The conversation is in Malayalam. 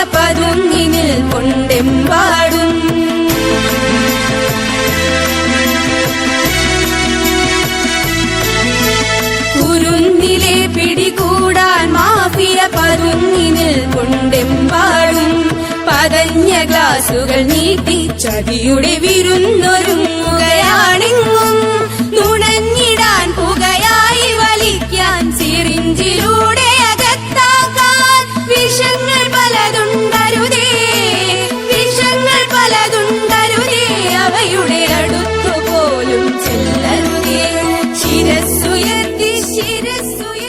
മാഫിയ പതുങ്ങിനിൽ കൊണ്ടെമ്പാടും. കുരുന്നിലെ പിടികൂടാൻ മാഫിയ പതുങ്ങിനിൽ കൊണ്ടെമ്പാടും. പതഞ്ഞ ഗ്ലാസുകൾ നീട്ടി ചതിയുടെ വിരുന്നൊരുങ്ങുകയാണെങ്ങും Tire